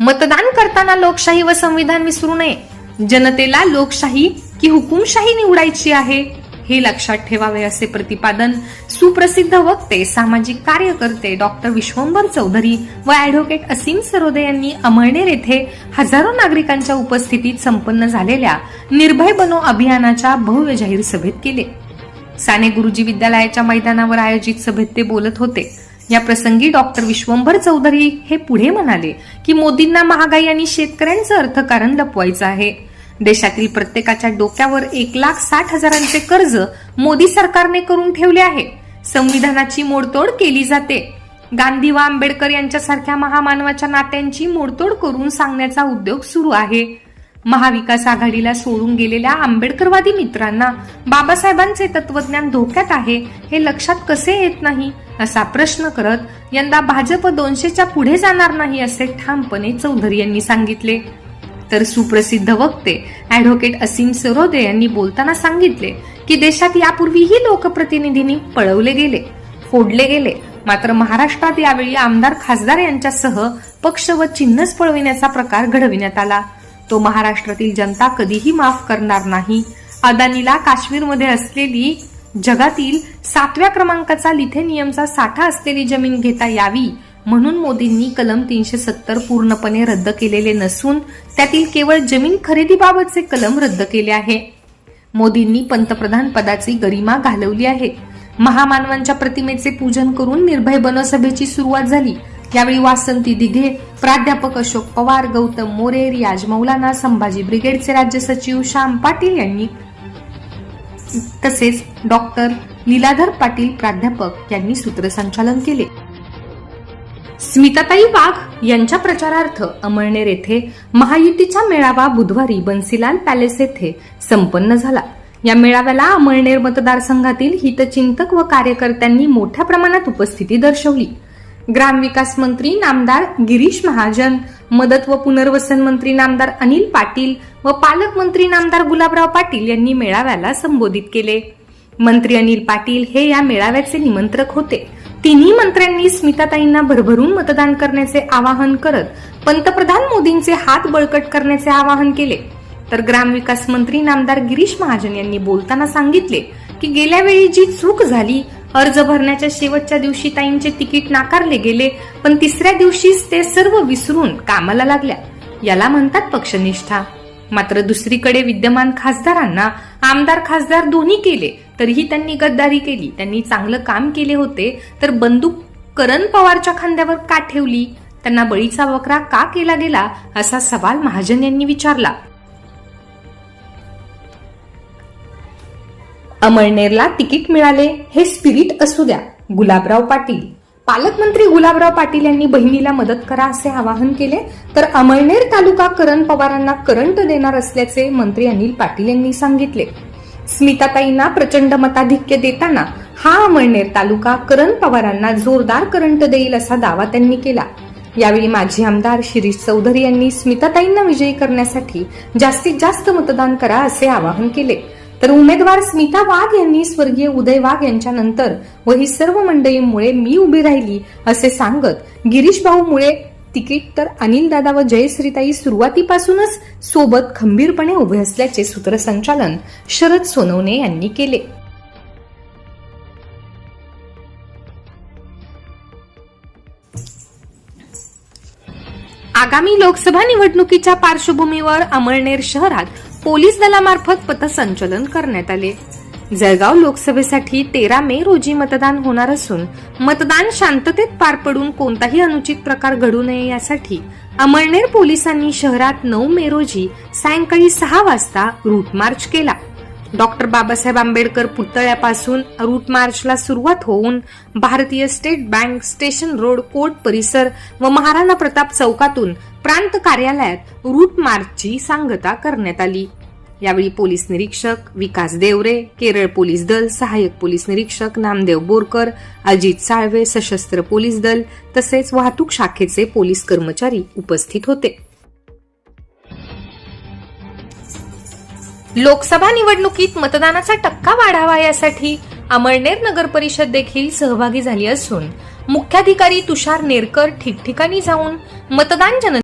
मतदान करताना लोकशाही व संविधान विसरू नये. जनतेला लोकशाही की हुकुमशाही निवडायची आहे हे लक्षात ठेवावे असे प्रतिपादन सुप्रसिद्ध वक्ते सामाजिक कार्यकर्ते डॉक्टर विश्वंभर चौधरी व ऍडव्होकेट असीम सरोदे यांनी अमळनेर येथे हजारो नागरिकांच्या उपस्थितीत संपन्न झालेल्या निर्भय बनो अभियानाच्या भव्य जाहीर सभेत केले. साने गुरुजी विद्यालयाच्या मैदानावर आयोजित सभेत ते बोलत होते. या प्रसंगी डॉक्टर विश्वंभर चौधरी हे पुढे म्हणाले की मोदींना महागाई आणि शेतकऱ्यांचं अर्थकारण लपवायचं आहे. देशातील प्रत्येकाच्या डोक्यावर एक लाख साठ हजारांचे कर्ज मोदी सरकारने करून ठेवले आहे. संविधानाची मोडतोड केली जाते. गांधी व आंबेडकर यांच्यासारख्या महामानवाच्या नात्यांची मोडतोड करून सांगण्याचा उद्योग सुरू आहे. महाविकास आघाडीला सोडून गेलेल्या आंबेडकरवादी मित्रांना बाबासाहेबांचे तत्वज्ञान धोक्यात आहे हे लक्षात कसे येत नाही? असा प्रश्न करत यंदा भाजप दोनशेच्या पुढे जाणार नाही असे ठामपणे चौधरी यांनी सांगितले. तर सुप्रसिद्ध वक्ते ऍडव्होकेट असीम सरोदे यांनी बोलताना सांगितले की देशात यापूर्वीही लोकप्रतिनिधींनी पळवले गेले फोडले गेले. मात्र महाराष्ट्रात यावेळी आमदार खासदार यांच्यासह पक्ष व चिन्हच पळविण्याचा प्रकार घडविण्यात आला. तो महाराष्ट्रातील जनता कधीही माफ करणार नाही. अदानीला काश्मीरमध्ये असलेली जगातील सातव्या क्रमांकाचा लिथेनियमचा साठा असलेली जमीन घेता यावी म्हणून मोदींनी कलम तीनशे सत्तर पूर्णपणे रद्द केलेले नसून त्यातील केवळ जमीन खरेदीबाबतचे कलम रद्द केले आहे. मोदींनी पंतप्रधान पदाची गरिमा घालवली आहे. महामानवांच्या प्रतिमेचे पूजन करून निर्भय बनसभेची सुरुवात झाली. यावेळी वासंती दिघे प्राध्यापक अशोक पवार गौतम मोरे रियाज मौलाना संभाजी ब्रिगेडचे राज्य सचिव श्याम पाटील यांनी तसेच डॉक्टर लीलाधर पाटील प्राध्यापक यांनी सूत्रसंचालन केले. स्मिताताई वाघ यांच्या प्रचारार्थ अमळनेर येथे महायुतीचा मेळावा बुधवारी बन्सीलाल पॅलेस येथे संपन्न झाला. या मेळाव्याला अमळनेर मतदारसंघातील हितचिंतक व कार्यकर्त्यांनी मोठ्या प्रमाणात उपस्थिती दर्शवली. ग्रामविकास मंत्री नामदार गिरीश महाजन मदत व पुनर्वसन मंत्री नामदार अनिल पाटील व पालकमंत्री नामदार गुलाबराव पाटील यांनी मेळाव्याला संबोधित केले. मंत्री अनिल पाटील हे या मेळाव्याचे निमंत्रक होते. तिन्ही मंत्र्यांनी स्मिताताईंना भरभरून मतदान करण्याचे आवाहन करत पंतप्रधान मोदींचे हात बळकट करण्याचे आवाहन केले. तर ग्रामविकास मंत्री नामदार गिरीश महाजन यांनी बोलताना सांगितले की गेल्या वेळी जी चूक झाली अर्ज भरण्याच्या शेवटच्या दिवशी ताईंचे तिकीट नाकारले गेले पण तिसऱ्या दिवशीच ते सर्व विसरून कामाला लागल्या. याला म्हणतात पक्षनिष्ठा. मात्र दुसरीकडे विद्यमान खासदारांना आमदार खासदार दोन्ही केले तरीही त्यांनी गद्दारी केली. त्यांनी चांगलं काम केले होते तर बंदूक करण पवारच्या खांद्यावर का ठेवली? त्यांना बळीचा वकरा का केला गेला? असा सवाल महाजन यांनी विचारला. अमळनेरला तिकीट मिळाले हे स्पिरिट असू द्या. गुलाबराव पाटील. पालकमंत्री गुलाबराव पाटील यांनी बहिणीला मदत करा असे आवाहन केले तर अमळनेर तालुका करण पवारांना करंट देणार असल्याचे मंत्री अनिल पाटील यांनी सांगितले. स्मिताताईंना प्रचंड मताधिक्य देताना हा अमळनेर तालुका करण पवारांना जोरदार करंट देईल असा दावा त्यांनी केला. यावेळी माजी आमदार शिरीष चौधरी यांनी स्मिताताईंना विजयी करण्यासाठी जास्तीत जास्त मतदान करा असे आवाहन केले. तर उमेदवार स्मिता वाघ यांनी स्वर्गीय उदय वाघ यांच्यानंतर व ही सर्व मंडळींमुळे मी उभी राहिली असे सांगत गिरीश भाऊ मुळे तिकीट तर अनिल दादा व जयश्रीताई सुरुवातीपासूनच सोबत खंबीरपणे उभे असल्याचे सूत्रसंचालन शरद सोनवणे यांनी केले. आगामी लोकसभा निवडणुकीच्या पार्श्वभूमीवर अमळनेर शहरात पोलीस दलामार्फत पथसंचलन करण्यात आले. जळगाव लोकसभेसाठी तेरा मे रोजी मतदान होणार असून मतदान शांततेत पार पडून कोणताही अनुचित प्रकार घडू नये यासाठी अमळनेर पोलिसांनी शहरात नऊ मे रोजी सायंकाळी सहा वाजता रूट मार्च केला. डॉक्टर बाबासाहेब आंबेडकर पुतळ्यापासून रूट मार्चला सुरुवात होऊन Bharatiya state bank station road court परिसर व महाराणा प्रताप चौकातून प्रांत कार्यालयात रूट मार्चची सांगता करण्यात आली. यावेळी पोलीस निरीक्षक विकास देवरे केरळ पोलीस दल सहाय्यक पोलीस निरीक्षक नामदेव बोरकर अजित साळवे सशस्त्र पोलीस दल तसेच वाहतूक शाखेचे पोलीस कर्मचारी उपस्थित होते. लोकसभा निवडणुकीत मतदानाचा टक्का वाढावा यासाठी अमळनेर नगर परिषद देखील सहभागी झाली असून मुख्याधिकारी तुषार नेरकर ठिकठिकाणी जाऊन मतदान जन